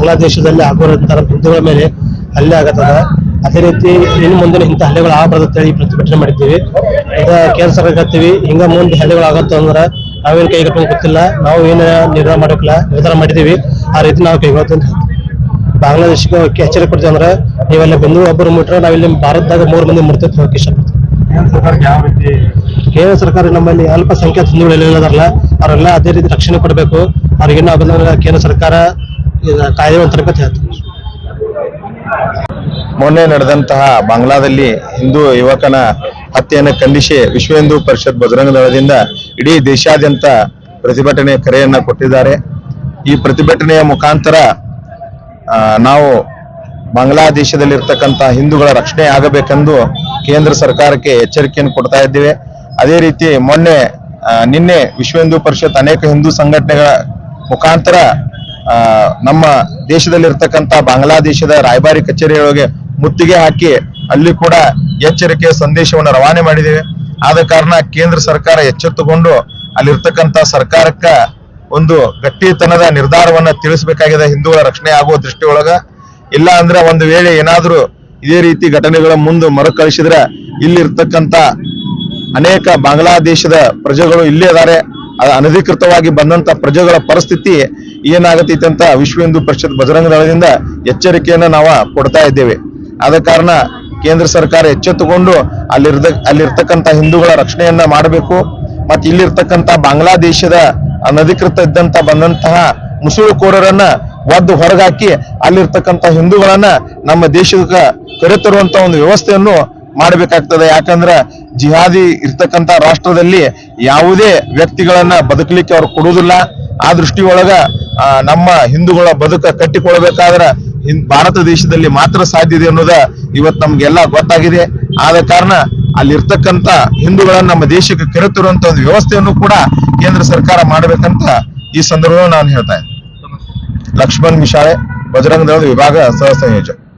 ಬಾಂಗ್ಲಾದೇಶದಲ್ಲಿ ಆಗುವಂತಹ ಹಿಂದೂಗಳ ಮೇಲೆ ಹಲ್ಲೆ ಆಗತ್ತದ? ಅದೇ ರೀತಿ ಇನ್ನು ಮುಂದಿನ ಇಂಥ ಹಲ್ಲೆಗಳು ಆಗಬಾರ್ದು ಅಂತ ಹೇಳಿ ಪ್ರತಿಭಟನೆ ಮಾಡಿದ್ದೀವಿ. ಇದ ಕೇಂದ್ರ ಸರ್ಕಾರ ಹೇಳ್ತೀವಿ ಹಿಂಗ ಮುಂದೆ ಹಲ್ಲೆಗಳು ಆಗತ್ತ ಅಂದ್ರೆ ನಾವೇನ್ ಕೈಗೊಂಡು ಗೊತ್ತಿಲ್ಲ. ನಾವು ಏನ ನಿರ್ಧಾರ ಮಾಡಕ್ಕಿಲ್ಲ ನಿರ್ಧಾರ ಮಾಡಿದೀವಿ ಆ ರೀತಿ ನಾವು ಕೈಗೊಳ್ತೀವಿ. ಬಾಂಗ್ಲಾದೇಶಕ್ಕೆ ಎಚ್ಚರಿಕೆ ಕೊಡ್ತೀವಿ ಅಂದ್ರೆ ನೀವೆಲ್ಲ ಬೆಂದು ಒಬ್ಬರು ಮುಟ್ರೆ ನಾವಿಲ್ಲಿ ಭಾರತದಾಗ ಮೂರು ಮಂದಿ ಮುಡ್ತೇವೆ ಹೋಗಕ್ಕೆ ಇಷ್ಟಪಡ್ತೀವಿ. ಕೇಂದ್ರ ಸರ್ಕಾರ ನಮ್ಮಲ್ಲಿ ಅಲ್ಪಸಂಖ್ಯಾತ ಹಿಂದುಗಳು ಅವರೆಲ್ಲ ಅದೇ ರೀತಿ ರಕ್ಷಣೆ ಕೊಡಬೇಕು. ಅವ್ರಿಗೆ ಆಗೋದಂದ್ರೆ ಕೇಂದ್ರ ಸರ್ಕಾರ ಕಾಯ್ದೆ ಮೊನ್ನೆ ನಡೆದಂತಹ ಬಾಂಗ್ಲಾದಲ್ಲಿ ಹಿಂದೂ ಯುವಕನ ಹತ್ಯೆಯನ್ನು ಖಂಡಿಸಿ ವಿಶ್ವ ಹಿಂದೂ ಪರಿಷತ್ ಬಜರಂಗ ದಳದಿಂದ ಇಡೀ ದೇಶಾದ್ಯಂತ ಪ್ರತಿಭಟನೆ ಕರೆಯನ್ನ ಕೊಟ್ಟಿದ್ದಾರೆ. ಈ ಪ್ರತಿಭಟನೆಯ ಮುಖಾಂತರ ನಾವು ಬಾಂಗ್ಲಾದೇಶದಲ್ಲಿರ್ತಕ್ಕಂಥ ಹಿಂದೂಗಳ ರಕ್ಷಣೆ ಆಗಬೇಕೆಂದು ಕೇಂದ್ರ ಸರ್ಕಾರಕ್ಕೆ ಎಚ್ಚರಿಕೆಯನ್ನು ಕೊಡ್ತಾ ಇದ್ದೇವೆ. ಅದೇ ರೀತಿ ಮೊನ್ನೆ ನಿನ್ನೆ ವಿಶ್ವ ಹಿಂದೂ ಪರಿಷತ್ ಅನೇಕ ಹಿಂದೂ ಸಂಘಟನೆಗಳ ಮುಖಾಂತರ ನಮ್ಮ ದೇಶದಲ್ಲಿರ್ತಕ್ಕಂಥ ಬಾಂಗ್ಲಾದೇಶದ ರಾಯಭಾರಿ ಕಚೇರಿಯೊಳಗೆ ಮುತ್ತಿಗೆ ಹಾಕಿ ಅಲ್ಲಿ ಕೂಡ ಎಚ್ಚರಿಕೆಯ ಸಂದೇಶವನ್ನು ರವಾನೆ ಮಾಡಿದ್ದೇವೆ. ಆದ ಕಾರಣ ಕೇಂದ್ರ ಸರ್ಕಾರ ಎಚ್ಚೆತ್ತುಕೊಂಡು ಅಲ್ಲಿರ್ತಕ್ಕಂಥ ಸರ್ಕಾರಕ್ಕ ಒಂದು ಗಟ್ಟಿತನದ ನಿರ್ಧಾರವನ್ನ ತಿಳಿಸಬೇಕಾಗಿದೆ. ಹಿಂದೂಗಳ ರಕ್ಷಣೆ ಆಗುವ ದೃಷ್ಟಿಯೊಳಗ. ಇಲ್ಲ ಅಂದ್ರೆ ಒಂದು ವೇಳೆ ಏನಾದರೂ ಇದೇ ರೀತಿ ಘಟನೆಗಳ ಮುಂದೆ ಮರುಕಳಿಸಿದ್ರೆ ಇಲ್ಲಿರ್ತಕ್ಕಂಥ ಅನೇಕ ಬಾಂಗ್ಲಾದೇಶದ ಪ್ರಜೆಗಳು ಇಲ್ಲೇ ಇದ್ದಾರೆ. ಅನಧಿಕೃತವಾಗಿ ಬಂದಂತ ಪ್ರಜೆಗಳ ಪರಿಸ್ಥಿತಿ ಏನಾಗತೈತೆ ಅಂತ ವಿಶ್ವ ಹಿಂದೂ ಪರಿಷತ್ ಬಜರಂಗ ದಳದಿಂದ ಎಚ್ಚರಿಕೆಯನ್ನ ನಾವು ಕೊಡ್ತಾ ಇದ್ದೇವೆ. ಆದ ಕಾರಣ ಕೇಂದ್ರ ಸರ್ಕಾರ ಎಚ್ಚೆತ್ತುಕೊಂಡು ಅಲ್ಲಿರ್ದ ಅಲ್ಲಿರ್ತಕ್ಕಂಥ ಹಿಂದೂಗಳ ರಕ್ಷಣೆಯನ್ನ ಮಾಡಬೇಕು. ಮತ್ತೆ ಇಲ್ಲಿರ್ತಕ್ಕಂಥ ಬಾಂಗ್ಲಾದೇಶದ ಅನಧಿಕೃತ ಇದ್ದಂತ ಬಂದಂತಹ ಮುಸುಳುಕೋರರನ್ನ ಒದ್ದು ಹೊರಗಾಕಿ ಅಲ್ಲಿರ್ತಕ್ಕಂಥ ಹಿಂದೂಗಳನ್ನ ನಮ್ಮ ದೇಶಕ್ಕೆ ಕರೆತರುವಂತ ಒಂದು ವ್ಯವಸ್ಥೆಯನ್ನು ಮಾಡಬೇಕಾಗ್ತದೆ. ಯಾಕಂದ್ರ ಜಿಹಾದಿ ಇರ್ತಕ್ಕಂಥ ರಾಷ್ಟ್ರದಲ್ಲಿ ಯಾವುದೇ ವ್ಯಕ್ತಿಗಳನ್ನ ಬದುಕಲಿಕ್ಕೆ ಅವ್ರು ಕೊಡುವುದಿಲ್ಲ. ಆ ದೃಷ್ಟಿಯೊಳಗ ನಮ್ಮ ಹಿಂದೂಗಳ ಬದುಕ ಕಟ್ಟಿಕೊಳ್ಳಬೇಕಾದ್ರ ಹಿಂ- ಭಾರತ ದೇಶದಲ್ಲಿ ಮಾತ್ರ ಸಾಧ್ಯ ಇದೆ ಅನ್ನೋದ ಇವತ್ತು ನಮ್ಗೆಲ್ಲ ಗೊತ್ತಾಗಿದೆ. ಆದ ಕಾರಣ ಅಲ್ಲಿರ್ತಕ್ಕಂಥ ಹಿಂದೂಗಳನ್ನ ನಮ್ಮ ದೇಶಕ್ಕೆ ಕೆರೆತಿರುವಂತ ಒಂದು ವ್ಯವಸ್ಥೆಯನ್ನು ಕೂಡ ಕೇಂದ್ರ ಸರ್ಕಾರ ಮಾಡಬೇಕಂತ ಈ ಸಂದರ್ಭದಲ್ಲಿ ನಾನು ಹೇಳ್ತಾ ಲಕ್ಷ್ಮಣ್ ಮಿಶಾಳೆ ಬಜರಂಗ ದಳದ ವಿಭಾಗ ಸಹ ಸಂಯೋಜಕ.